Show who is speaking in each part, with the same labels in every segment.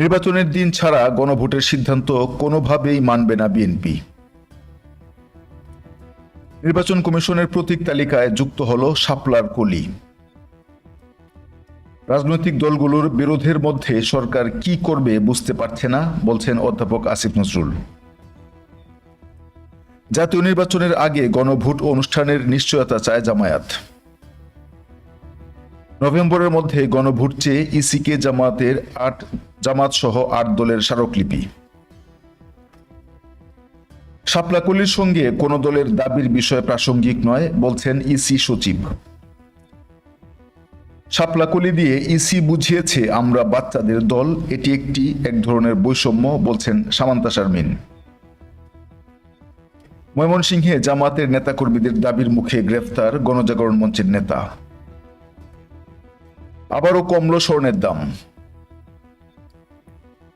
Speaker 1: নির্বাচনের দিন ছাড়া গণভোটের সিদ্ধান্ত কোনোভাবেই মানবে না বিএনপি নির্বাচন কমিশনের প্রতীক তালিকায় যুক্ত হল শাপলার কলি রাজনৈতিক দলগুলোর বিরোধের মধ্যে সরকার কি করবে বুঝতে পারছে না বলছেন অধ্যাপক আসিফ নজরুল জাতীয় নির্বাচনের আগে গণভোট অনুষ্ঠানের নিশ্চয়তা চায় জামায়াত নভেম্বরের মধ্যে গণভোট চেয়ে ইসিকে জামাতের আট জামাত সহ আট দলের স্মারকলিপি সাপলাকলির সঙ্গে কোন দলের দাবির বিষয় প্রাসঙ্গিক নয় বলছেন ইসি সচিব সাপলাকলি দিয়ে ইসি বুঝিয়েছে আমরা বাচ্চাদের দল এটি একটি এক ধরনের বৈষম্য বলছেন সামান্তা শারমিন ময়মনসিংহে জামাতের নেতাকর্মীদের দাবির মুখে গ্রেফতার গণজাগরণ মঞ্চের নেতা আবারও কমল স্বর্ণের দাম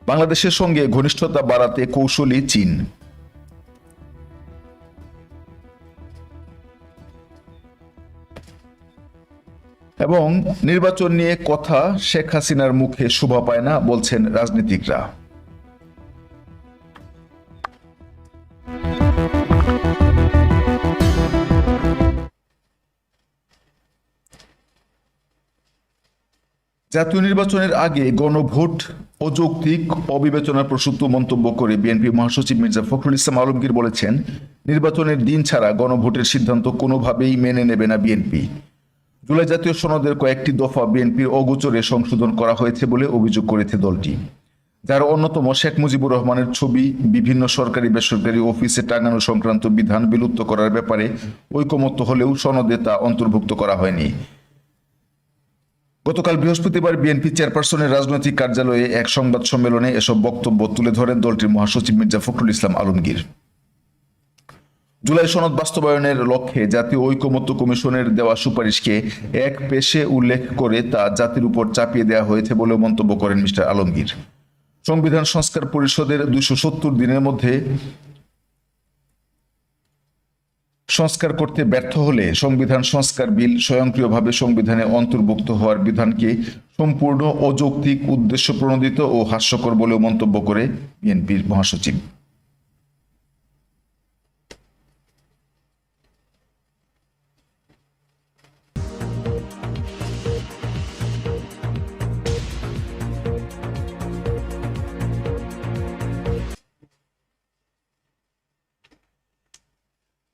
Speaker 1: বাংলাদেশের সঙ্গে ঘনিষ্ঠতা বাড়াতে কৌশলী চীন এবং নির্বাচন নিয়ে কথা শেখ হাসিনার মুখে শোভা পায় না বলছেন রাজনীতিকরা জাতীয় নির্বাচনের আগে গণভোট অযৌক্তিক অবিবেচনার প্রসূত মন্তব্য করে বিএনপি মহাসচিব মির্জা ফখরুল ইসলাম আলমগীর বলেছেন নির্বাচনের দিন ছাড়া গণভোটের সিদ্ধান্ত কোনোভাবেই মেনে নেবে না বিএনপি জুলাই জাতীয় সনদের কয়েকটি দফা বিএনপির অগোচরে সংশোধন করা হয়েছে বলে অভিযোগ করেছে দলটি যার অন্যতম শেখ মুজিবুর রহমানের ছবি বিভিন্ন সরকারি বেসরকারি অফিসে টাঙানো সংক্রান্ত বিধান বিলুপ্ত করার ব্যাপারে ঐকমত্য হলেও সনদে তা অন্তর্ভুক্ত করা হয়নি গতকাল বৃহস্পতিবার বিএনপি চেয়ারপারসনের রাজনৈতিক কার্যালয়ে এক সংবাদ সম্মেলনে এসব বক্তব্য তুলে ধরেন দলটির মহাসচিব মির্জা ফখরুল ইসলাম আলমগীর জুলাই সনদ বাস্তবায়নের লক্ষ্যে জাতীয় ঐকমত্য কমিশনের দেওয়া সুপারিশকে এক পেশে উল্লেখ করে তা জাতির উপর চাপিয়ে দেওয়া হয়েছে বলেও মন্তব্য করেন মিস্টার আলমগীর সংবিধান সংস্কার পরিষদের দুইশো সত্তর দিনের মধ্যে সংস্কার করতে ব্যর্থ হলে সংবিধান সংস্কার বিল স্বয়ংক্রিয়ভাবে সংবিধানে অন্তর্ভুক্ত হওয়ার বিধানকে সম্পূর্ণ অযৌক্তিক উদ্দেশ্য প্রণোদিত ও হাস্যকর বলেও মন্তব্য করে বিএনপির মহাসচিব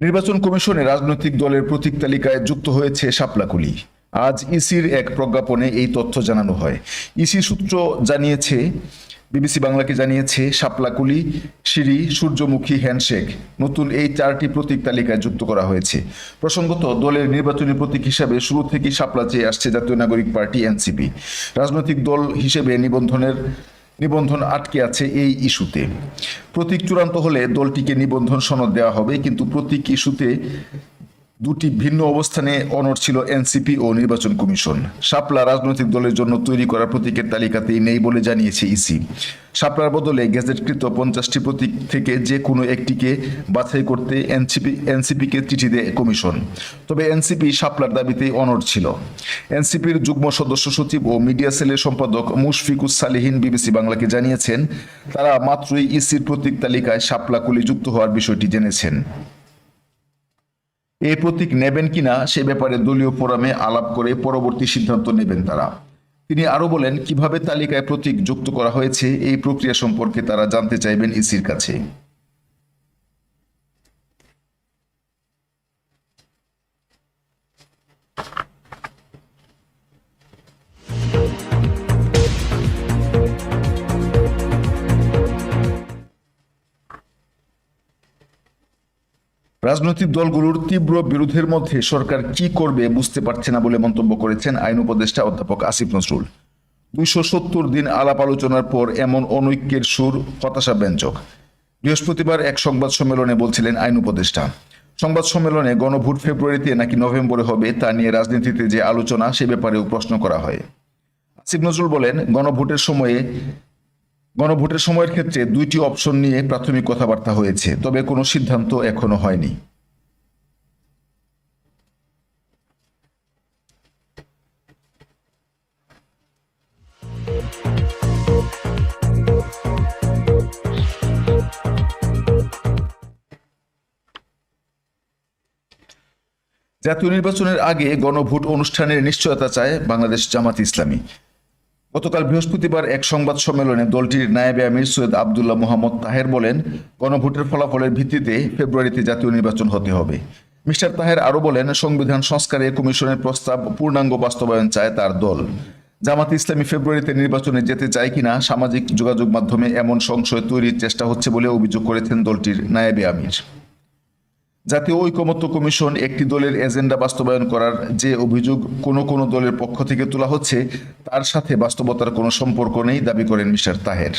Speaker 1: নির্বাচন কমিশনে রাজনৈতিক দলের প্রতীক তালিকায় যুক্ত হয়েছে সাপলাকুলি আজ ইসির এক প্রজ্ঞাপনে এই তথ্য জানানো হয় ইসি সূত্র জানিয়েছে বিবিসি বাংলাকে জানিয়েছে সাপলাকুলি সিঁড়ি সূর্যমুখী হ্যান্ডশেক নতুন এই চারটি প্রতীক তালিকায় যুক্ত করা হয়েছে প্রসঙ্গত দলের নির্বাচনী প্রতীক হিসাবে শুরু থেকেই সাপলা চেয়ে আসছে জাতীয় নাগরিক পার্টি এনসিপি রাজনৈতিক দল হিসেবে নিবন্ধনের নিবন্ধন আটকে আছে এই ইস্যুতে প্রতীক চূড়ান্ত হলে দলটিকে নিবন্ধন সনদ দেওয়া হবে কিন্তু প্রতীক ইস্যুতে দুটি ভিন্ন অবস্থানে অনড় ছিল এনসিপি ও নির্বাচন কমিশন সাপলা রাজনৈতিক দলের জন্য তৈরি করা প্রতীকের তালিকাতেই নেই বলে জানিয়েছে ইসি সাপলার বদলে গেজেটকৃত পঞ্চাশটি প্রতীক থেকে যে কোনো একটিকে বাছাই করতে এনসিপি এনসিপিকে চিঠি দেয় কমিশন তবে এনসিপি সাপলার দাবিতেই অনড় ছিল এনসিপির যুগ্ম সদস্য সচিব ও মিডিয়া সেলের সম্পাদক মুশফিকুস সালেহীন বিবিসি বাংলাকে জানিয়েছেন তারা মাত্রই ইসির প্রতীক তালিকায় সাপলা কুলি যুক্ত হওয়ার বিষয়টি জেনেছেন এ প্রতীক নেবেন কিনা সে ব্যাপারে দলীয় ফোরামে আলাপ করে পরবর্তী সিদ্ধান্ত নেবেন তারা তিনি আরও বলেন কিভাবে তালিকায় প্রতীক যুক্ত করা হয়েছে এই প্রক্রিয়া সম্পর্কে তারা জানতে চাইবেন ইসির কাছে রাজনৈতিক দলগুলোর তীব্র বিরোধের মধ্যে সরকার কি করবে বুঝতে পারছে না বলে মন্তব্য করেছেন আইন উপদেষ্টা অধ্যাপক আসিফ নজরুল দুইশো সত্তর দিন আলাপ আলোচনার পর এমন অনৈক্যের সুর হতাশা ব্যঞ্জক বৃহস্পতিবার এক সংবাদ সম্মেলনে বলছিলেন আইন উপদেষ্টা সংবাদ সম্মেলনে গণভোট ফেব্রুয়ারিতে নাকি নভেম্বরে হবে তা নিয়ে রাজনীতিতে যে আলোচনা সে ব্যাপারেও প্রশ্ন করা হয় আসিফ নজরুল বলেন গণভোটের সময়ে গণভোটের সময়ের ক্ষেত্রে দুইটি অপশন নিয়ে প্রাথমিক কথাবার্তা হয়েছে তবে কোনো সিদ্ধান্ত এখনো হয়নি জাতীয় নির্বাচনের আগে গণভোট অনুষ্ঠানের নিশ্চয়তা চায় বাংলাদেশ জামাত ইসলামী গতকাল বৃহস্পতিবার এক সংবাদ সম্মেলনে দলটির নায়েবে আমির সৈয়দ আবদুল্লাহ মোহাম্মদ তাহের বলেন গণভোটের ফলাফলের ভিত্তিতে ফেব্রুয়ারিতে জাতীয় নির্বাচন হতে হবে মিস্টার তাহের আরও বলেন সংবিধান সংস্কারে কমিশনের প্রস্তাব পূর্ণাঙ্গ বাস্তবায়ন চায় তার দল জামাত ইসলামী ফেব্রুয়ারিতে নির্বাচনে যেতে চায় কিনা সামাজিক যোগাযোগ মাধ্যমে এমন সংশয় তৈরির চেষ্টা হচ্ছে বলে অভিযোগ করেছেন দলটির নায়েবে আমির জাতীয় ঐকমত্য কমিশন একটি দলের এজেন্ডা বাস্তবায়ন করার যে অভিযোগ কোনো কোনো দলের পক্ষ থেকে তোলা হচ্ছে তার সাথে বাস্তবতার কোনো সম্পর্ক নেই দাবি করেন মিস্টার তাহের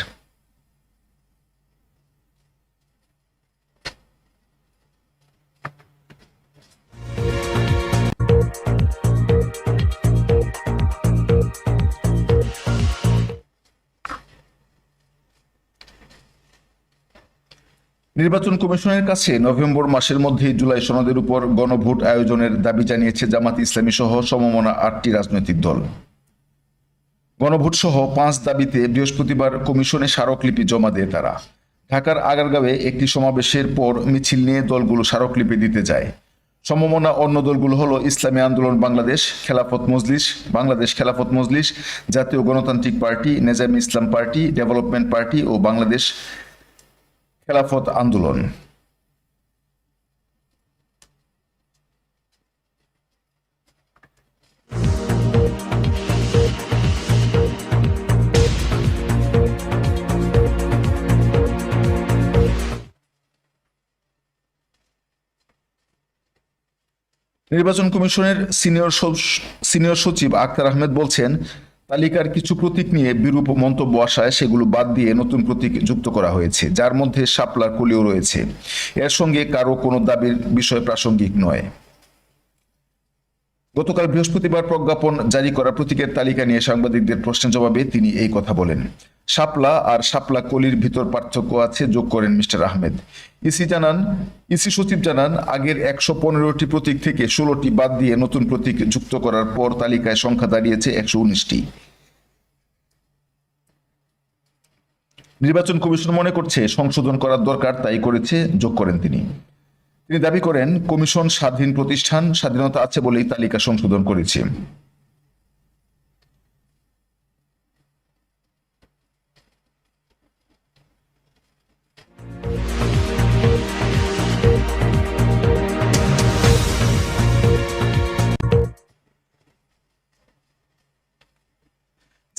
Speaker 1: নির্বাচন কমিশনের কাছে নভেম্বর মাসের মধ্যে জুলাই সনদের উপর গণভোট আয়োজনের দাবি জানিয়েছে জামাত ইসলামী সহ সমমনা আটটি রাজনৈতিক দল গণভোট সহ পাঁচ দাবিতে বৃহস্পতিবার কমিশনে স্মারকলিপি জমা দেয় তারা ঢাকার আগারগাঁওয়ে একটি সমাবেশের পর মিছিল নিয়ে দলগুলো স্মারকলিপি দিতে যায় সমমনা অন্য দলগুলো হলো ইসলামী আন্দোলন বাংলাদেশ খেলাফত মজলিস বাংলাদেশ খেলাফত Majlis Jatiya Ganatantrik party Nezami Islam party development party ও বাংলাদেশ খেলাফত আন্দোলন নির্বাচন কমিশনের সিনিয়র সিনিয়র সচিব আক্তার আহমেদ বলছেন তালিকার কিছু প্রতীক নিয়ে বিরূপ মন্তব্য আসায় সেগুলো বাদ দিয়ে নতুন প্রতীক যুক্ত করা হয়েছে যার মধ্যে শাপলার কলিও রয়েছে এর সঙ্গে কারো কোনো দাবির বিষয় প্রাসঙ্গিক নয় গতকাল বৃহস্পতিবার প্রজ্ঞাপন জারি করা প্রতীকের তালিকা নিয়ে সাংবাদিকদের প্রশ্নের জবাবে তিনি এই কথা বলেন শাপলা আর শাপলা কলির ভিতর পার্থক্য আছে যোগ করেন মিস্টার আহমেদ ইসি জানান ইসি সচিব জানান আগের একশো পনেরোটি প্রতীক থেকে ষোলোটি বাদ দিয়ে নতুন প্রতীক যুক্ত করার পর তালিকায় সংখ্যা দাঁড়িয়েছে একশো উনিশটি নির্বাচন কমিশন মনে করছে সংশোধন করার দরকার তাই করেছে যোগ করেন তিনি তিনি দাবি করেন কমিশন স্বাধীন প্রতিষ্ঠান স্বাধীনতা আছে বলেই তালিকা সংশোধন করেছে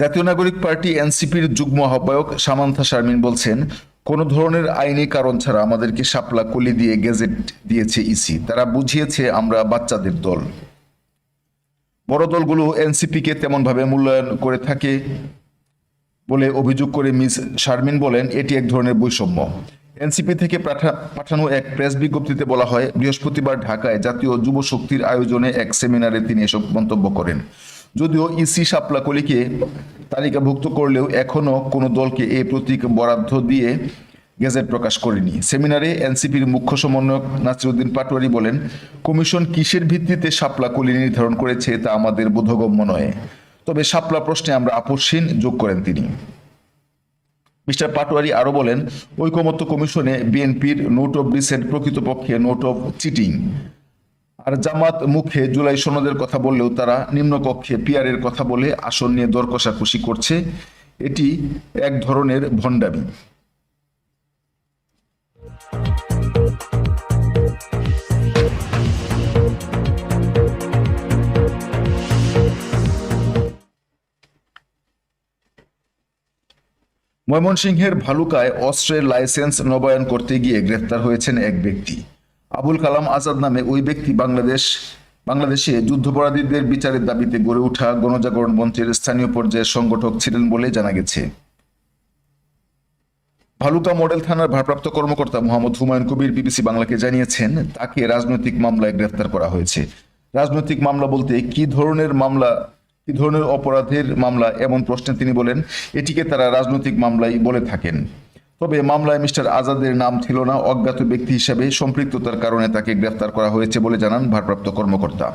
Speaker 1: জাতীয় নাগরিক পার্টি এনসিপির যুগ্ম আহ্বায়ক সামান্থা শারমিন বলছেন কোনো ধরনের আইনি কারণ ছাড়া আমাদেরকে সাপলা কলি দিয়ে গেজেট দিয়েছে ইসি তারা বুঝিয়েছে আমরা বাচ্চাদের দল বড় দলগুলো এনসিপিকে তেমনভাবে মূল্যায়ন করে থাকে বলে অভিযোগ করে মিস শারমিন বলেন এটি এক ধরনের বৈষম্য এনসিপি থেকে পাঠানো এক প্রেস বিজ্ঞপ্তিতে বলা হয় বৃহস্পতিবার ঢাকায় জাতীয় যুব শক্তির আয়োজনে এক সেমিনারে তিনি এসব মন্তব্য করেন যদিও ইসি e সাপলা কলিকে তালিকাভুক্ত করলেও এখনও কোনো দলকে এই প্রতীক বরাদ্দ দিয়ে গেজেট প্রকাশ করেনি সেমিনারে এনসিপির মুখ্য সমন্বয়ক নাসিরুদ্দিন পাটোয়ারি বলেন কমিশন কিসের ভিত্তিতে সাপলা কলি নির্ধারণ করেছে তা আমাদের বোধগম্য নয় তবে সাপলা প্রশ্নে আমরা আপসহীন যোগ করেন তিনি মিস্টার পাটোয়ারি আরও বলেন ঐকমত্য কমিশনে বিএনপির নোট অব রিসেন্ট প্রকৃতপক্ষে নোট অব চিটিং আর জামাত মুখে জুলাই সনদের কথা বললেও তারা নিম্নকক্ষে পিয়ারের কথা বলে আসন নিয়ে দর কষাকষি করছে এটি এক ধরনের ভণ্ডামি ময়মনসিংহের ভালুকায় অস্ত্রের লাইসেন্স নবায়ন করতে গিয়ে গ্রেফতার হয়েছেন এক ব্যক্তি আবুল কালাম আজাদ নামে ওই ব্যক্তি বাংলাদেশ বাংলাদেশে যুদ্ধপরাধীদের বিচারের দাবিতে গড়ে ওঠা গণজাগরণ মঞ্চের স্থানীয় পর্যায়ের সংগঠক ছিলেন বলে জানা গেছে ভালুকা মডেল থানার ভারপ্রাপ্ত কর্মকর্তা মোহাম্মদ হুমায়ুন কবির বিবিসি বাংলাকে জানিয়েছেন তাকে রাজনৈতিক মামলায় গ্রেফতার করা হয়েছে রাজনৈতিক মামলা বলতে কি ধরনের মামলা কি ধরনের অপরাধের মামলা এমন প্রশ্নে তিনি বলেন এটিকে তারা রাজনৈতিক মামলাই বলে থাকেন তবে মামলায় মিস্টার আজাদের নাম ছিল না অজ্ঞাত ব্যক্তি হিসেবে সম্পৃক্ততার কারণে তাকে গ্রেফতার করা হয়েছে বলে জানান ভারপ্রাপ্ত কর্মকর্তা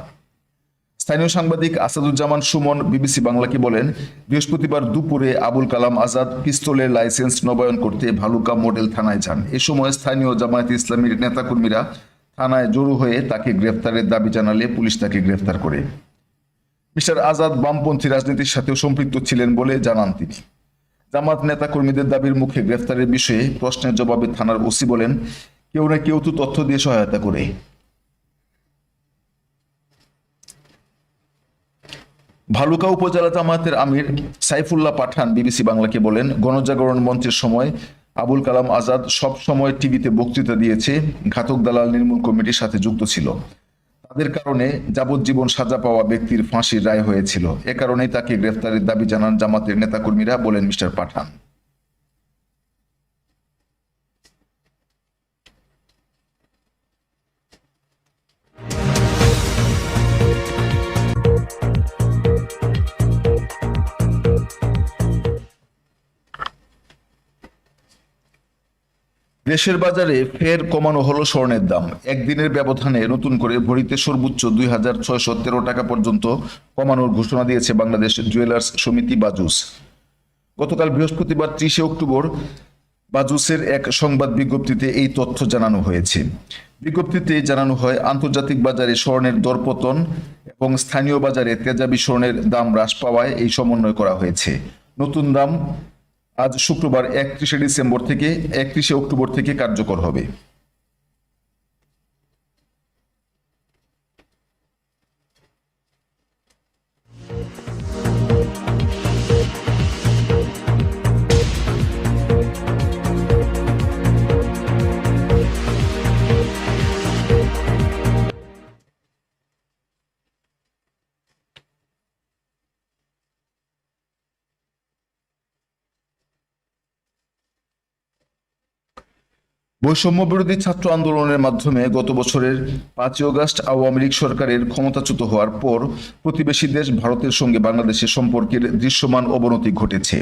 Speaker 1: স্থানীয় সাংবাদিক আসাদুজ্জামান সুমন বিবিসি বাংলাকে বলেন বৃহস্পতিবার দুপুরে আবুল কালাম আজাদ পিস্তলের লাইসেন্স নবায়ন করতে ভালুকা মডেল থানায় যান এ সময় স্থানীয় জামায়াত ইসলামীর নেতাকর্মীরা থানায় জড়ো হয়ে তাকে গ্রেফতারের দাবি জানালে পুলিশ তাকে গ্রেফতার করে মিস্টার আজাদ বামপন্থী রাজনীতির সাথেও সম্পৃক্ত ছিলেন বলে জানান তিনি জামাত নেতা কর্মীদের দাবির মুখে গ্রেফতারের বিষয়ে প্রশ্নের জবাবে থানার ওসি বলেন কেউ না কেউ তো তথ্য দিয়ে সহায়তা করে ভালুকা উপজেলা জামাতের আমির সাইফুল্লাহ পাঠান বিবিসি বাংলাকে বলেন গণজাগরণ মঞ্চের সময় আবুল কালাম আজাদ সব সময় টিভিতে বক্তৃতা দিয়েছে ঘাতক দালাল নির্মূল কমিটির সাথে যুক্ত ছিল তাদের কারণে যাবজ্জীবন সাজা পাওয়া ব্যক্তির ফাঁসির রায় হয়েছিল এ কারণেই তাকে গ্রেফতারের দাবি জানান জামাতের নেতাকর্মীরা বলেন মিস্টার পাঠান দেশের বাজারে ফের কমানো হলো স্বর্ণের দাম একদিনের ব্যবধানে নতুন করে ভরিতে সর্বোচ্চ দুই হাজার ছয়শো তেরো টাকা পর্যন্ত কমানোর ঘোষণা দিয়েছে বাংলাদেশ জুয়েলার্স সমিতি বাজুস গতকাল বৃহস্পতিবার ত্রিশে অক্টোবর বাজুসের এক সংবাদ বিজ্ঞপ্তিতে এই তথ্য জানানো হয়েছে বিজ্ঞপ্তিতে জানানো হয় আন্তর্জাতিক বাজারে স্বর্ণের দরপতন এবং স্থানীয় বাজারে তেজাবি স্বর্ণের দাম হ্রাস পাওয়ায় এই সমন্বয় করা হয়েছে নতুন দাম আজ শুক্রবার একত্রিশে ডিসেম্বর থেকে একত্রিশে অক্টোবর থেকে কার্যকর হবে বৈষম্য বিরোধী ছাত্র আন্দোলনের মাধ্যমে গত বছরের পাঁচই অগাস্ট আওয়ামী লীগ সরকারের ক্ষমতাচ্যুত হওয়ার পর প্রতিবেশী দেশ ভারতের সঙ্গে বাংলাদেশের সম্পর্কের দৃশ্যমান অবনতি ঘটেছে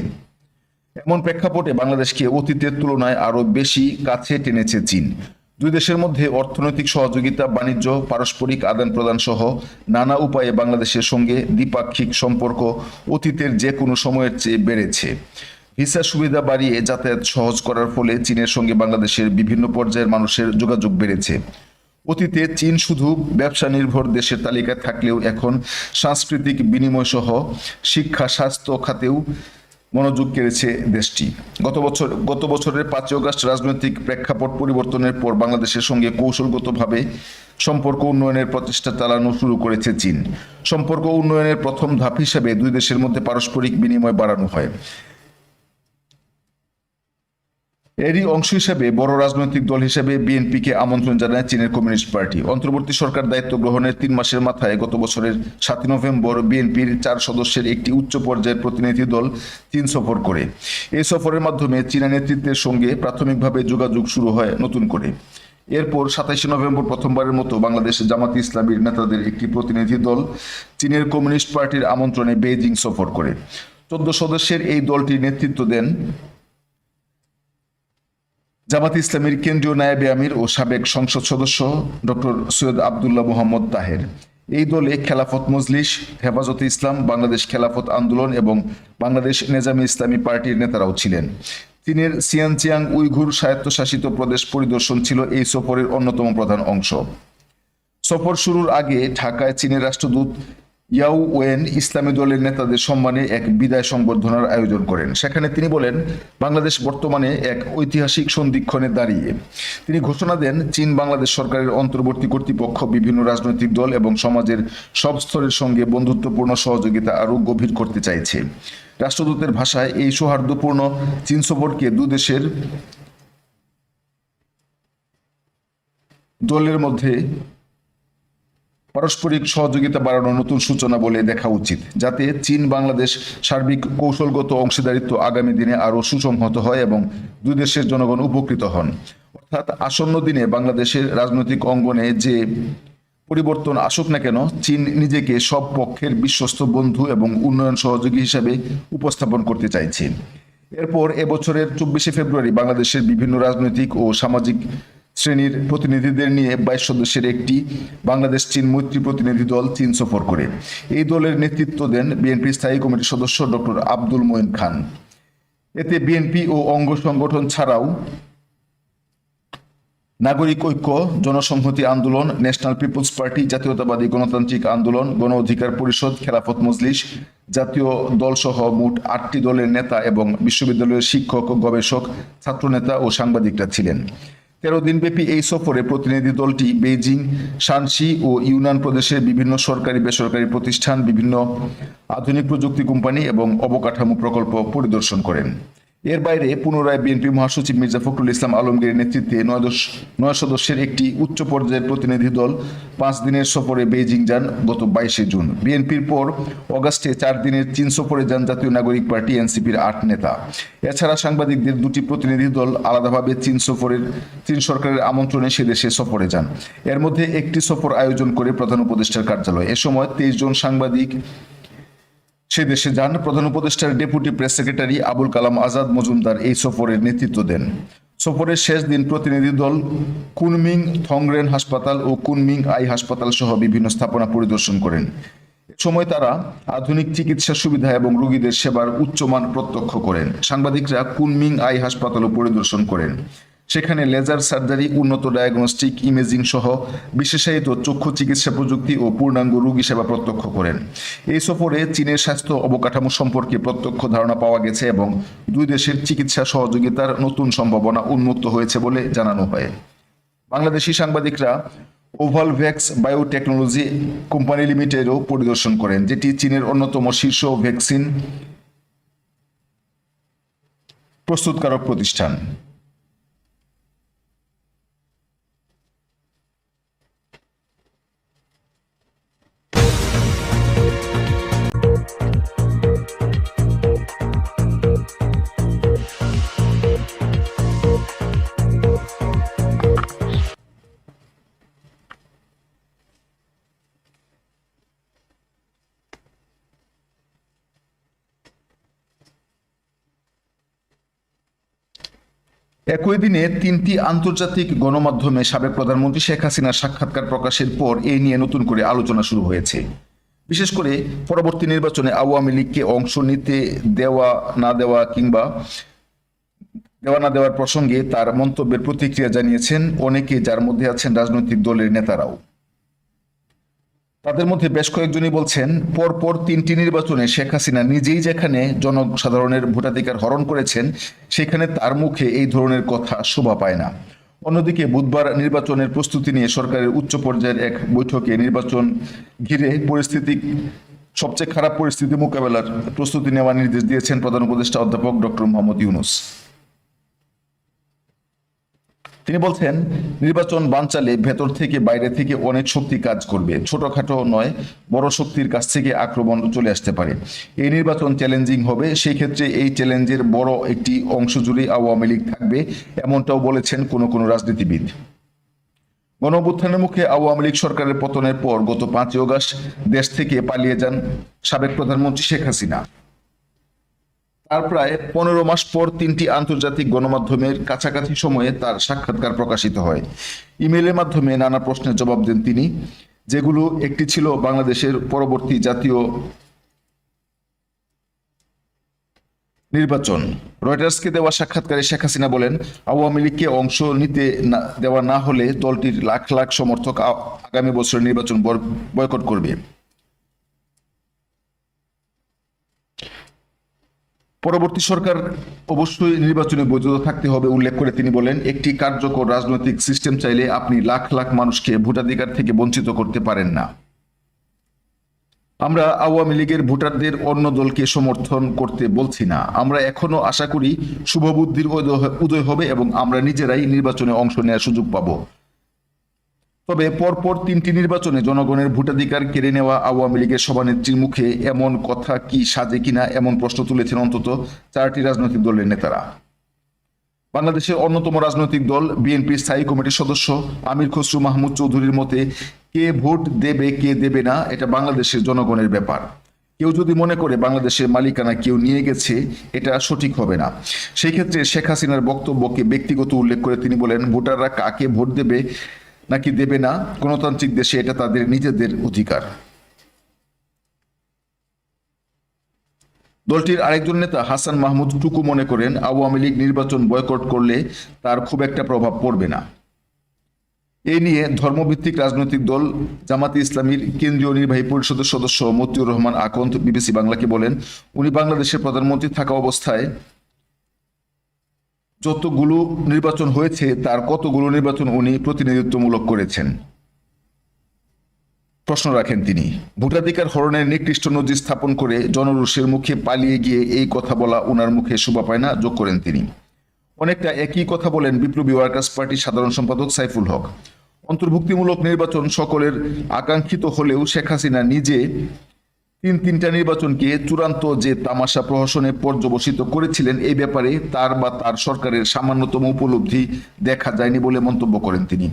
Speaker 1: এমন প্রেক্ষাপটে বাংলাদেশকে অতীতের তুলনায় আরও বেশি কাছে টেনেছে চীন দুই দেশের মধ্যে অর্থনৈতিক সহযোগিতা বাণিজ্য পারস্পরিক আদান প্রদান সহ নানা উপায়ে বাংলাদেশের সঙ্গে দ্বিপাক্ষিক সম্পর্ক অতীতের যে কোনো সময়ের চেয়ে বেড়েছে ভিসা সুবিধা বাড়িয়ে যাতায়াত সহজ করার ফলে চীনের সঙ্গে বাংলাদেশের বিভিন্ন পর্যায়ের মানুষের যোগাযোগ বেড়েছে অতীতে চীন শুধু ব্যবসা নির্ভর দেশের তালিকায় থাকলেও এখন সাংস্কৃতিক বিনিময় সহ শিক্ষা স্বাস্থ্য খাতেও মনোযোগ কেড়েছে দেশটি গত বছর গত বছরের পাঁচই অগাস্ট রাজনৈতিক প্রেক্ষাপট পরিবর্তনের পর বাংলাদেশের সঙ্গে কৌশলগতভাবে সম্পর্ক উন্নয়নের প্রচেষ্টা চালানো শুরু করেছে চীন সম্পর্ক উন্নয়নের প্রথম ধাপ হিসেবে দুই দেশের মধ্যে পারস্পরিক বিনিময় বাড়ানো হয় এরই অংশ হিসেবে বড় রাজনৈতিক দল হিসেবে বিএনপিকে আমন্ত্রণ জানায় চীনের কমিউনিস্ট পার্টি অন্তর্বর্তী সরকার দায়িত্ব গ্রহণের তিন মাসের মাথায় গত বছরের সাতই নভেম্বর বিএনপির চার সদস্যের একটি উচ্চ পর্যায়ের প্রতিনিধি দল চীন সফর করে এই সফরের মাধ্যমে চীনা নেতৃত্বের সঙ্গে প্রাথমিকভাবে যোগাযোগ শুরু হয় নতুন করে এরপর সাতাইশে নভেম্বর প্রথমবারের মতো বাংলাদেশে জামাত ইসলামীর নেতাদের একটি প্রতিনিধি দল চীনের কমিউনিস্ট পার্টির আমন্ত্রণে বেইজিং সফর করে চোদ্দ সদস্যের এই দলটির নেতৃত্ব দেন জামাত ইসলামের কেন্দ্রীয় নায়াবি আমির ও সাবেক সংসদ সদস্য ডক্টর সৈয়দ আবদুল্লাহ মোহাম্মদ তাহের এই দলে খেলাফত মজলিস হেফাজতে ইসলাম বাংলাদেশ খেলাফত আন্দোলন এবং বাংলাদেশ নেজামি ইসলামী পার্টির নেতারাও ছিলেন চীনের সিয়ানচিয়াং উইঘুর স্বায়ত্তশাসিত প্রদেশ পরিদর্শন ছিল এই সফরের অন্যতম প্রধান অংশ সফর শুরুর আগে ঢাকায় চীনের রাষ্ট্রদূত ওয়েন ইসলামী দলের নেতাদের সম্মানে এক বিদায় সংবর্ধনার আয়োজন করেন সেখানে তিনি বলেন বাংলাদেশ বর্তমানে এক ঐতিহাসিক সন্ধিক্ষণে দাঁড়িয়ে তিনি ঘোষণা দেন চীন বাংলাদেশ সরকারের অন্তর্বর্তী কর্তৃপক্ষ বিভিন্ন রাজনৈতিক দল এবং সমাজের সব স্তরের সঙ্গে বন্ধুত্বপূর্ণ সহযোগিতা আরও গভীর করতে চাইছে রাষ্ট্রদূতের ভাষায় এই সৌহার্দ্যপূর্ণ চীন সফরকে দুদেশের দলের মধ্যে পারস্পরিক সহযোগিতা বাড়ানোর নতুন সূচনা বলে দেখা উচিত যাতে চীন বাংলাদেশ সার্বিক কৌশলগত অংশীদারিত্ব আগামী দিনে আরও সুসংহত হয় এবং দুই দেশের জনগণ উপকৃত হন অর্থাৎ আসন্ন দিনে বাংলাদেশের রাজনৈতিক অঙ্গনে যে পরিবর্তন আসুক না কেন চীন নিজেকে সব পক্ষের বিশ্বস্ত বন্ধু এবং উন্নয়ন সহযোগী হিসাবে উপস্থাপন করতে চাইছে এরপর এবছরের চব্বিশে ফেব্রুয়ারি বাংলাদেশের বিভিন্ন রাজনৈতিক ও সামাজিক শ্রেণীর প্রতিনিধিদের নিয়ে বাইশ সদস্যের একটি বাংলাদেশ চীন মৈত্রী প্রতিনিধি দল চীন সফর করে এই দলের নেতৃত্ব দেন বিএনপি স্থায়ী কমিটির সদস্য ডক্টর আব্দুল মোয়েন খান এতে বিএনপি ও অঙ্গ সংগঠন ছাড়াও নাগরিক ঐক্য জনসংহতি আন্দোলন ন্যাশনাল পিপলস পার্টি জাতীয়তাবাদী গণতান্ত্রিক আন্দোলন গণ অধিকার পরিষদ খেলাফত মজলিস জাতীয় দলসহ মোট আটটি দলের নেতা এবং বিশ্ববিদ্যালয়ের শিক্ষক গবেষক ছাত্রনেতা ও সাংবাদিকরা ছিলেন তেরো দিনব্যাপী এই সফরে প্রতিনিধি দলটি বেজিং শানসি ও ইউনান প্রদেশের বিভিন্ন সরকারি বেসরকারি প্রতিষ্ঠান বিভিন্ন আধুনিক প্রযুক্তি কোম্পানি এবং অবকাঠামো প্রকল্প পরিদর্শন করেন এর বাইরে পুনরায় বিএনপি মহাসচিব মির্জা ফখরুল ইসলাম আলমগীরের নেতৃত্বে নয় সদস্যের একটি উচ্চ পর্যায়ের প্রতিনিধি দল পাঁচ দিনের সফরে বেইজিং যান গত বাইশে জুন বিএনপির পর অগাস্টে চার দিনের চীন সফরে যান জাতীয় নাগরিক পার্টি এনসিপির আট নেতা এছাড়া সাংবাদিকদের দুটি প্রতিনিধি দল আলাদাভাবে চীন সফরের চীন সরকারের আমন্ত্রণে সে দেশে সফরে যান এর মধ্যে একটি সফর আয়োজন করে প্রধান উপদেষ্টার কার্যালয় এ সময় তেইশ জন সাংবাদিক সে দেশে যান প্রধান উপদেষ্টার deputy press secretary Abul Kalam Azad Majumder এই সফরের নেতৃত্ব দেন সফরের শেষ দিন প্রতিনিধি দল কুনমিং থংরেন হাসপাতাল ও কুনমিং আই হাসপাতাল সহ বিভিন্ন স্থাপনা পরিদর্শন করেন সময় তারা আধুনিক চিকিৎসা সুবিধা এবং রোগীদের সেবার উচ্চমান প্রত্যক্ষ করেন সাংবাদিকরা কুনমিং আই হাসপাতালও পরিদর্শন করেন সেখানে লেজার সার্জারি উন্নত ডায়াগনস্টিক ইমেজিং সহ বিশেষায়িত চক্ষু চিকিৎসা প্রযুক্তি ও পূর্ণাঙ্গ রোগী সেবা প্রত্যক্ষ করেন এই সফরে চীনের স্বাস্থ্য অবকাঠামো সম্পর্কে প্রত্যক্ষ ধারণা পাওয়া গেছে এবং দুই দেশের চিকিৎসা সহযোগিতার নতুন সম্ভাবনা উন্মুক্ত হয়েছে বলে জানানো হয় বাংলাদেশি সাংবাদিকরা ওভালভ্যাক্স বায়োটেকনোলজি কোম্পানি লিমিটেডও পরিদর্শন করেন যেটি চীনের অন্যতম শীর্ষ ভ্যাকসিন প্রস্তুতকারক প্রতিষ্ঠান একই দিনে তিনটি আন্তর্জাতিক গণমাধ্যমে সাবেক প্রধানমন্ত্রী শেখ হাসিনার সাক্ষাৎকার প্রকাশের পর এই নিয়ে নতুন করে আলোচনা শুরু হয়েছে বিশেষ করে পরবর্তী নির্বাচনে আওয়ামী লীগকে অংশ নিতে দেওয়া না দেওয়া কিংবা দেওয়া না দেওয়ার প্রসঙ্গে তার মন্তব্যের প্রতিক্রিয়া জানিয়েছেন অনেকে যার মধ্যে আছেন রাজনৈতিক দলের নেতারাও তাদের মধ্যে বেশ কয়েকজনই বলছেন পরপর তিনটি নির্বাচনে শেখ হাসিনা নিজেই যেখানে জনসাধারণের ভোটাধিকার হরণ করেছেন সেখানে তার মুখে এই ধরনের কথা শোভা পায় না অন্যদিকে বুধবার নির্বাচনের প্রস্তুতি নিয়ে সরকারের উচ্চ পর্যায়ের এক বৈঠকে নির্বাচন ঘিরে পরিস্থিতি সবচেয়ে খারাপ পরিস্থিতি মোকাবেলার প্রস্তুতি নেওয়ার নির্দেশ দিয়েছেন প্রধান উপদেষ্টা অধ্যাপক ডক্টর মোহাম্মদ ইউনুস তিনি বলছেন নির্বাচন বাঞ্চালে ভেতর থেকে বাইরে থেকে অনেক শক্তি কাজ করবে ছোটখাটো নয় বড় শক্তির কাছ থেকে আক্রমণ চলে আসতে পারে এই নির্বাচন চ্যালেঞ্জিং হবে সেই ক্ষেত্রে এই চ্যালেঞ্জের বড় একটি অংশ জুড়ে আওয়ামী লীগ থাকবে এমনটাও বলেছেন কোনো কোনো রাজনীতিবিদ গণ মুখে আওয়ামী লীগ সরকারের পতনের পর গত পাঁচই অগাস্ট দেশ থেকে পালিয়ে যান সাবেক প্রধানমন্ত্রী শেখ হাসিনা আর প্রায় পনেরো মাস পর তিনটি আন্তর্জাতিক গণমাধ্যমের কাছাকাছি সময়ে তার সাক্ষাৎকার প্রকাশিত হয় ইমেলের মাধ্যমে নানা প্রশ্নের জবাব দেন তিনি যেগুলো একটি ছিল বাংলাদেশের পরবর্তী জাতীয় নির্বাচন রয়টার্সকে দেওয়া সাক্ষাৎকারে শেখ হাসিনা বলেন আওয়ামী লীগকে অংশ নিতে দেওয়া না হলে দলটির লাখ লাখ সমর্থক আগামী বছরের নির্বাচন বয়কট করবে পরবর্তী সরকার অবশ্যই নির্বাচনে বৈধতা থাকতে হবে উল্লেখ করে তিনি বলেন একটি কার্যকর রাজনৈতিক সিস্টেম চাইলে আপনি লাখ লাখ মানুষকে ভোটাধিকার থেকে বঞ্চিত করতে পারেন না আমরা আওয়ামী লীগের ভোটারদের অন্য দলকে সমর্থন করতে বলছি না আমরা এখনো আশা করি শুভবুদ্ধির উদয় হবে এবং আমরা নিজেরাই নির্বাচনে অংশ নেওয়ার সুযোগ পাবো তবে পরপর তিনটি নির্বাচনে জনগণের ভোটাধিকার কেড়ে নেওয়া আওয়ামী লীগের সভানেত্রীর মুখে এমন কথা কি সাজে কিনা এমন প্রশ্ন তুলেছেন অন্তত চারটি রাজনৈতিক দলের নেতারা বাংলাদেশের অন্যতম রাজনৈতিক দল বিএনপির স্থায়ী কমিটির সদস্য আমির খসরু মাহমুদ চৌধুরীর মতে কে ভোট দেবে কে দেবে না এটা বাংলাদেশের জনগণের ব্যাপার কেউ যদি মনে করে বাংলাদেশের মালিকানা কেউ নিয়ে গেছে এটা সঠিক হবে না সেই ক্ষেত্রে শেখ হাসিনার বক্তব্যকে ব্যক্তিগত উল্লেখ করে তিনি বলেন ভোটাররা কাকে ভোট দেবে নাকি দেবে না গণতান্ত্রিক দেশে এটা তাদের নিজেদের অধিকার দলটির আরেকজন নেতা হাসান মাহমুদ টুকু মনে করেন আওয়ামী লীগ নির্বাচন বয়কট করলে তার খুব একটা প্রভাব পড়বে না এ নিয়ে ধর্মভিত্তিক রাজনৈতিক দল জামাতে ইসলামীর কেন্দ্রীয় নির্বাহী পরিষদের সদস্য মতিউর রহমান আকন্দ বিবিসি বাংলাকে বলেন উনি বাংলাদেশের প্রধানমন্ত্রী থাকা অবস্থায় যতগুলো নির্বাচন হয়েছে তার কতগুলো নির্বাচন উনি প্রতিনিধিত্বমূলক করেছেন প্রশ্ন রাখেন তিনি ভোটাধিকার হরণের নিকৃষ্ট নজির স্থাপন করে জনরোষের মুখে পালিয়ে গিয়ে এই কথা বলা ওনার মুখে শোভা পায় না যোগ করেন তিনি অনেকটা একই কথা বলেন বিপ্লবী ওয়ার্কার্স পার্টির সাধারণ সম্পাদক সাইফুল হক অন্তর্ভুক্তিমূলক নির্বাচন সকলের আকাঙ্ক্ষিত হলেও শেখ হাসিনা নিজে তিন তিনটা নির্বাচনকে চূড়ান্ত যে তামাশা প্রহসনে পর্যবসিত করেছিলেন এই ব্যাপারে তার বা তার সরকারের সামান্যতম উপলব্ধি দেখা যায়নি বলে মন্তব্য করেন তিনি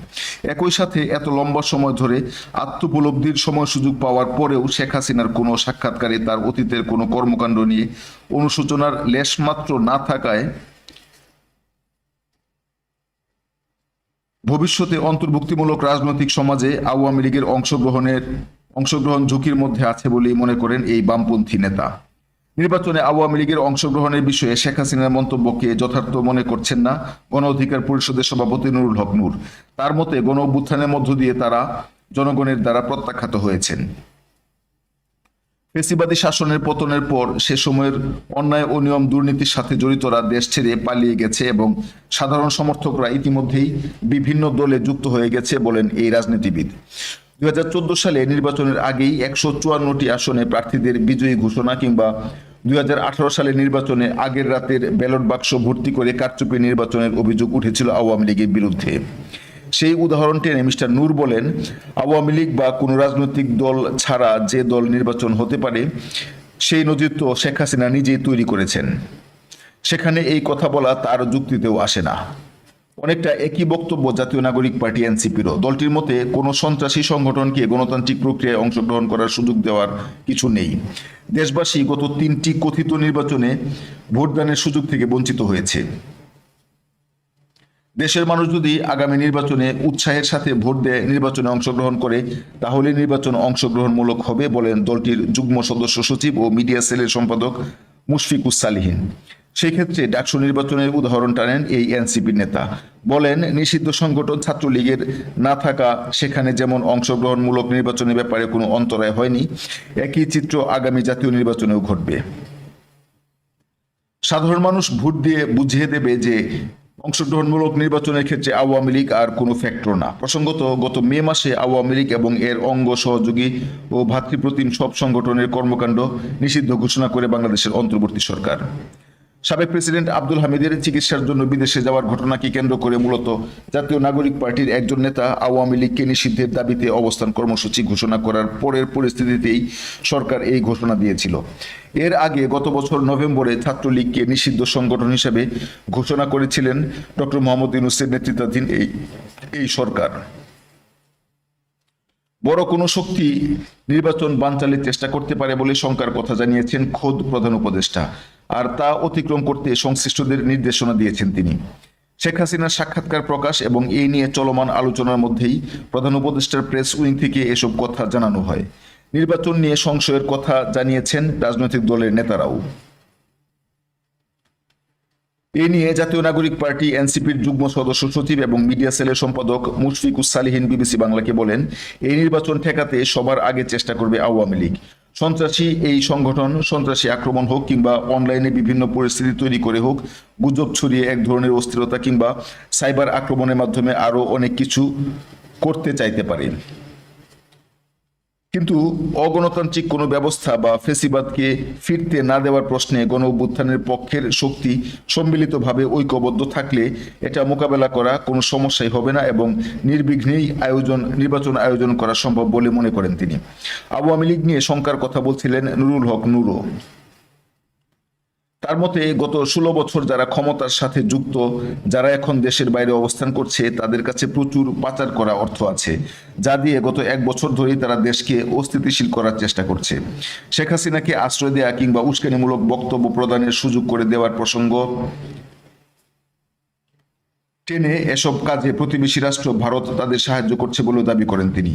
Speaker 1: একই সাথে এত লম্বা সময় ধরে আত্মপলব্ধির সময় সুযোগ পাওয়ার পরেও শেখ হাসিনার কোনো সাক্ষাৎকারে তার অতীতের কোনো কর্মকাণ্ড নিয়ে অনুশোচনার লেশমাত্র না থাকায় ভবিষ্যতে অন্তর্ভুক্তিমূলক রাজনৈতিক সমাজে আওয়ামী লীগের অংশগ্রহণের অংশগ্রহণ ঝুঁকির মধ্যে আছে বলেই মনে করেন এই বামপন্থী নেতা নির্বাচনে আওয়ামী লীগের অংশগ্রহণের বিষয়ে শেখ হাসিনার মন্তব্যকে যথার্থ মনে করছেন না গণ অধিকার পরিষদের সভাপতি নুরুল হক নুর তার মতে গণ অভ্যুত্থানের মধ্য দিয়ে তারা জনগণের দ্বারা প্রত্যাখ্যাত হয়েছেন ফেসিবাদী শাসনের পতনের পর সে সময়ের অন্যায় ও নিয়ম দুর্নীতির সাথে জড়িতরা দেশ ছেড়ে পালিয়ে গেছে এবং সাধারণ সমর্থকরা ইতিমধ্যেই বিভিন্ন দলে যুক্ত হয়ে গেছে বলেন এই রাজনীতিবিদ দুই সালে নির্বাচনের আগেই একশো চুয়ান্নটি আসনে প্রার্থীদের বিজয়ী ঘোষণা কিংবা দুই সালে নির্বাচনে আগের রাতের ব্যালট বাক্স ভর্তি করে কারচুপি নির্বাচনের অভিযোগ উঠেছিল আওয়ামী লীগের বিরুদ্ধে সেই উদাহরণ টেনে মিস্টার নূর বলেন আওয়ামী লীগ বা কোনো রাজনৈতিক দল ছাড়া যে দল নির্বাচন হতে পারে সেই নজির তো শেখ হাসিনা নিজেই তৈরি করেছেন সেখানে এই কথা বলা তার যুক্তিতেও আসে না অনেকটা একই বক্তব্য জাতীয় নাগরিক পার্টি এনসিপিরও দলটির মতে কোনো সন্ত্রাসী সংগঠনকে গণতান্ত্রিক প্রক্রিয়ায় অংশগ্রহণ করার সুযোগ দেওয়ার কিছু নেই দেশবাসী গত তিনটি কথিত নির্বাচনে ভোটদানের সুযোগ থেকে বঞ্চিত হয়েছে দেশের মানুষ যদি আগামী নির্বাচনে উৎসাহের সাথে ভোট দেয় নির্বাচনে অংশগ্রহণ করে তাহলে নির্বাচন অংশগ্রহণমূলক হবে বলেন দলটির যুগ্ম সদস্য সচিব ও মিডিয়া সেলের সম্পাদক মুশফিকুস সালিহীন সেক্ষেত্রে ডাকসু নির্বাচনের উদাহরণ টানেন এই এনসিপির নেতা বলেন নিষিদ্ধ সংগঠন ছাত্রলীগের না থাকা সেখানে যেমন অংশগ্রহণমূলক নির্বাচনের ব্যাপারে কোনো অন্তরায় হয়নি একই চিত্র আগামী জাতীয় নির্বাচনেও ঘটবে সাধারণ মানুষ ভোট দিয়ে বুঝিয়ে দেবে যে অংশগ্রহণমূলক নির্বাচনের ক্ষেত্রে আওয়ামী লীগ আর কোনো ফ্যাক্টর না প্রসঙ্গত গত মে মাসে আওয়ামী লীগ এবং এর অঙ্গ সহযোগী ও ভাতৃপ্রতিম সব সংগঠনের কর্মকাণ্ড নিষিদ্ধ ঘোষণা করে বাংলাদেশের অন্তর্বর্তী সরকার সাবেক প্রেসিডেন্ট আব্দুল হামিদের চিকিৎসার জন্য বিদেশে যাওয়ার ঘটনাকে কেন্দ্র করে মূলত জাতীয় নাগরিক পার্টির একজন নেতা আওয়ামী লীগকে নিষিদ্ধের দাবিতে অবস্থান কর্মসূচি ঘোষণা করার পরের পরিস্থিতিতেই সরকার এই ঘোষণা দিয়েছিল এর আগে গত বছর নভেম্বরে ছাত্রলীগকে নিষিদ্ধ সংগঠন হিসেবে ঘোষণা করেছিলেন ডক্টর মোহাম্মদ ইউনুসের নেতৃত্বাধীন এই এই সরকার বড় কোনো শক্তি নির্বাচন বানচালের চেষ্টা করতে পারে বলে শঙ্কার কথা জানিয়েছেন খোদ প্রধান উপদেষ্টা আর তা অতিক্রম করতে সংশ্লিষ্টদের নির্দেশনা দিয়েছেন তিনি শেখ হাসিনার সাক্ষাৎকার প্রকাশ এবং এই নিয়ে চলমান আলোচনার মধ্যেই প্রধান উপদেষ্টার প্রেস উইং থেকে এসব কথা জানানো হয় নির্বাচন নিয়ে সংশয়ের কথা জানিয়েছেন রাজনৈতিক দলের নেতারাও এ নিয়ে জাতীয় নাগরিক পার্টি এনসিপির যুগ্ম সদস্য সচিব এবং মিডিয়া সেলের সম্পাদক মুশফিকুস সালিহীন বিবিসি বাংলাকে বলেন এই নির্বাচন ঠেকাতে সবার আগে চেষ্টা করবে আওয়ামী লীগ সন্ত্রাসী এই সংগঠন সন্ত্রাসী আক্রমণ হোক কিংবা অনলাইনে বিভিন্ন পরিস্থিতি তৈরি করে হোক গুজব ছড়িয়ে এক ধরনের অস্থিরতা কিংবা সাইবার আক্রমণের মাধ্যমে আরও অনেক কিছু করতে চাইতে পারে কিন্তু অগণতান্ত্রিক কোনো ব্যবস্থা বা ফেসিবাদকে ফিরতে না দেওয়ার প্রশ্নে গণ অভ্যুত্থানের পক্ষের শক্তি সম্মিলিতভাবে ঐক্যবদ্ধ থাকলে এটা মোকাবেলা করা কোনো সমস্যাই হবে না এবং নির্বিঘ্নেই আয়োজন নির্বাচন আয়োজন করা সম্ভব বলে মনে করেন তিনি আওয়ামী লীগ নিয়ে শঙ্কার কথা বলছিলেন নুরুল হক নুরো তার মতে গত ষোলো বছর যারা ক্ষমতার সাথে যুক্ত যারা এখন দেশের বাইরে অবস্থান করছে তাদের কাছে প্রচুর পাচার করা অর্থ আছে যা দিয়ে গত এক বছর ধরেই তারা দেশকে অস্থিতিশীল করার চেষ্টা করছে শেখ হাসিনাকে আশ্রয় দেওয়া কিংবা উস্কানিমূলক বক্তব্য প্রদানের সুযোগ করে দেওয়ার প্রসঙ্গ টেনে এসব কাজে প্রতিবেশী রাষ্ট্র ভারত তাদের সাহায্য করছে বলেও দাবি করেন তিনি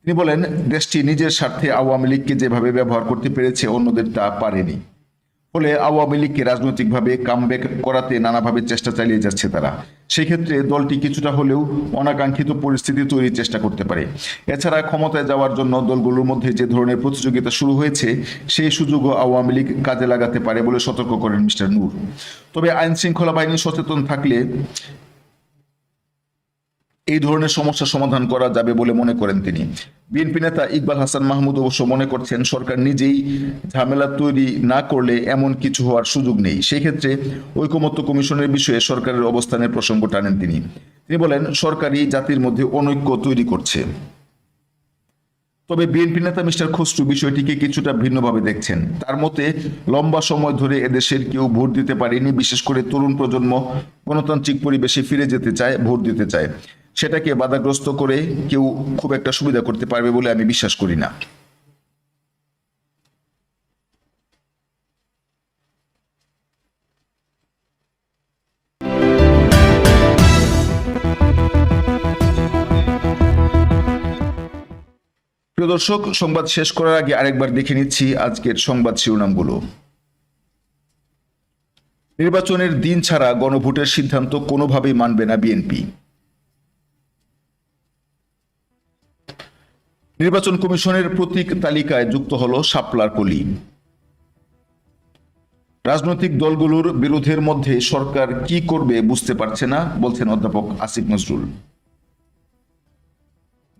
Speaker 1: তিনি বলেন দেশটি নিজের স্বার্থে আওয়ামী লীগকে যেভাবে ব্যবহার করতে পেরেছে অন্যদের তা পারেনি ফলে আওয়ামী লীগকে রাজনৈতিকভাবে কামব্যাক করাতে নানাভাবে চেষ্টা চালিয়ে যাচ্ছে তারা সেক্ষেত্রে দলটি কিছুটা হলেও অনাকাঙ্ক্ষিত পরিস্থিতি তৈরির চেষ্টা করতে পারে এছাড়া ক্ষমতায় যাওয়ার জন্য দলগুলোর মধ্যে যে ধরনের প্রতিযোগিতা শুরু হয়েছে সেই সুযোগও আওয়ামী লীগ কাজে লাগাতে পারে বলে সতর্ক করেন মিস্টার নূর তবে আইন শৃঙ্খলা বাহিনী সচেতন থাকলে এই ধরনের সমস্যা সমাধান করা যাবে বলে মনে করেন তিনি বিএনপি নেতা ইকবাল হাসান মাহমুদ অবশ্য মনে করছেন সরকার নিজেই ঝামেলা তৈরি না করলে এমন কিছু হওয়ার সুযোগ নেই সেই ক্ষেত্রে ঐকমত্য কমিশনের বিষয়ে সরকারের অবস্থানের প্রসঙ্গ টানেন তিনি তিনি বলেন সরকারই জাতির মধ্যে অনৈক্য তৈরি করছে তবে বিএনপি নেতা মিস্টার খসরু বিষয়টিকে কিছুটা ভিন্নভাবে দেখছেন তার মতে লম্বা সময় ধরে এদেশের কেউ ভোট দিতে পারেনি বিশেষ করে তরুণ প্রজন্ম গণতান্ত্রিক পরিবেশে ফিরে যেতে চায় ভোট দিতে চায় সেটাকে বাধাগ্রস্ত করে কেউ খুব একটা সুবিধা করতে পারবে বলে আমি বিশ্বাস করি না প্রিয় দর্শক সংবাদ শেষ করার আগে আরেকবার দেখে নিচ্ছি আজকের সংবাদ শিরোনামগুলো নির্বাচনের দিন ছাড়া গণভোটের সিদ্ধান্ত কোনোভাবেই মানবে না বিএনপি নির্বাচন কমিশনের প্রতীক তালিকায় যুক্ত হল শাপলার কলি রাজনৈতিক দলগুলোর বিরোধের মধ্যে সরকার কি করবে বুঝতে পারছে না বলছেন অধ্যাপক আসিফ নজরুল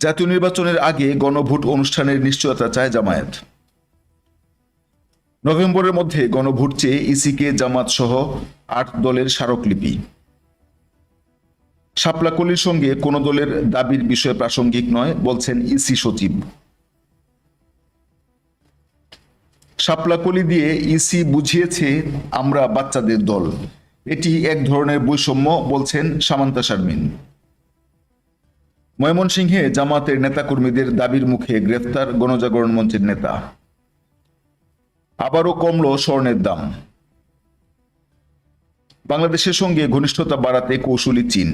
Speaker 1: জাতীয় নির্বাচনের আগে গণভোট অনুষ্ঠানের নিশ্চয়তা চায় জামায়াত নভেম্বরের মধ্যে গণভোট চেয়ে ইসিকে জামাত সহ আট দলের স্মারকলিপি সাপলাকলির সঙ্গে কোনো দলের দাবির বিষয়ে প্রাসঙ্গিক নয় বলছেন ইসি সচিব সাপলাকলি দিয়ে ইসি বুঝিয়েছে আমরা বাচ্চাদের দল এটি এক ধরনের বৈষম্য বলছেন সামান্তা শারমিন ময়মনসিংহে জামাতের নেতাকর্মীদের দাবির মুখে গ্রেফতার গণজাগরণ মঞ্চের নেতা আবারও কমল স্বর্ণের দাম বাংলাদেশের সঙ্গে ঘনিষ্ঠতা বাড়াতে কৌশলী চীন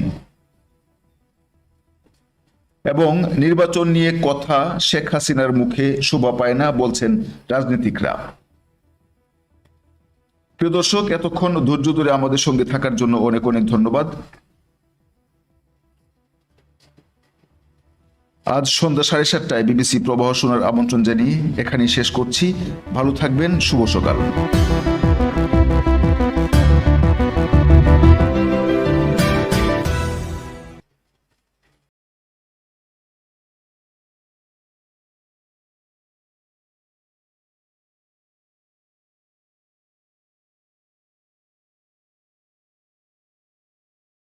Speaker 1: এবং নির্বাচন নিয়ে কথা শেখ হাসিনার মুখে শোভা পায় না বলছেন রাজনীতিকরা প্রিয় দর্শক এতক্ষণ ধৈর্য ধরে আমাদের সঙ্গে থাকার জন্য অনেক অনেক ধন্যবাদ আজ সন্ধ্যা সাড়ে সাতটায় বিবিসি প্রবাহ শোনার আমন্ত্রণ জানিয়ে এখানেই শেষ করছি ভালো থাকবেন শুভ সকাল